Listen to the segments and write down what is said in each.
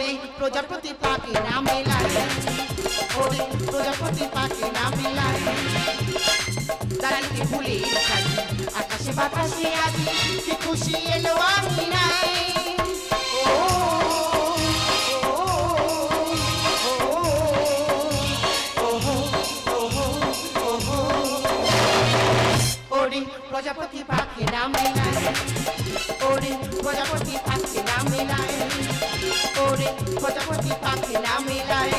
পাখি না মেলায় ওরে প্রজাপতি পাখি না মেলায় দাঁড়িয়ে ভুলে আকাশে বাতাসে আজ কি খুশি এলো আমি নাই। ওরে প্রজাপতি পাখি না মেলায় ওরে প্রজাপতি পাখি না মেলায় ওরে প্রজাপতি পাখি না মেলায়।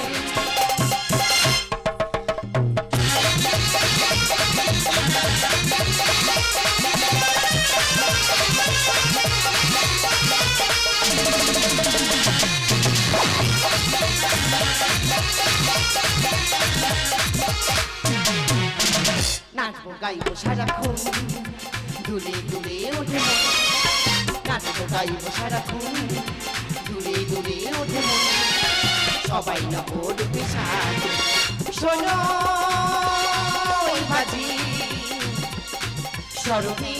নাচবো, গাইবো সারাক্ষণ। দুলে দুলে ওঠে নাচবো, গাইবো সারাক্ষণ। মন সবাই না ওঠবে সাজ শোনো বাজি সরবি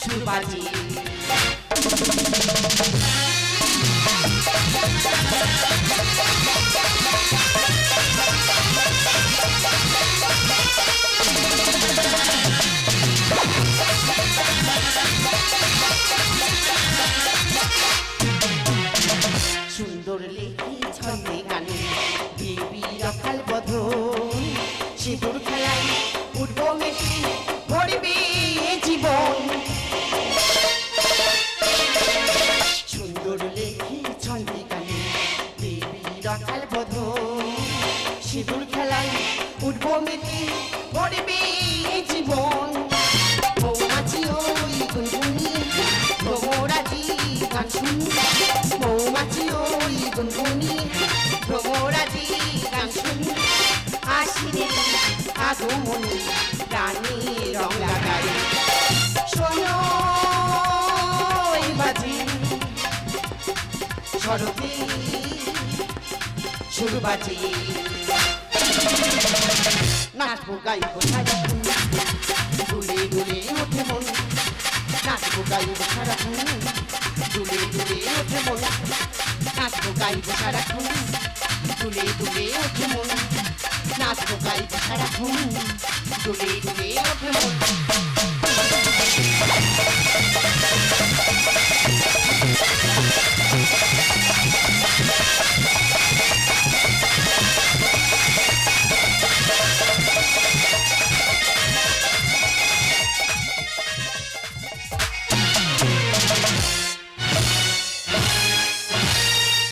সুরবাজি। সুন্দর লেখি ছন্দে গানে? দেবী রকাল বধন সিঁদুর খেলায় উঠবো মেটি ভরবে জীবন। সুন্দর লেখি ছন্দে গানে দেবী রকাল বধন সিঁদুর খেলায় উঠবো মেটি ভরবে জীবন। আগমনী প্রাণী রং লাগাই শোনো বাজি সরতি সুর বাজি নাচবো গাইবো সারাক্ষণ দুলে দুলে ওঠে মন নাচবো গাইবো সারাক্ষণ দুলে দুলে ওঠে মন নাচবো গাইবো সারাক্ষণ দুলে দুলে ওঠে মন নাচবো গাইবো সারাক্ষণ দুলে দুলে ওঠে মন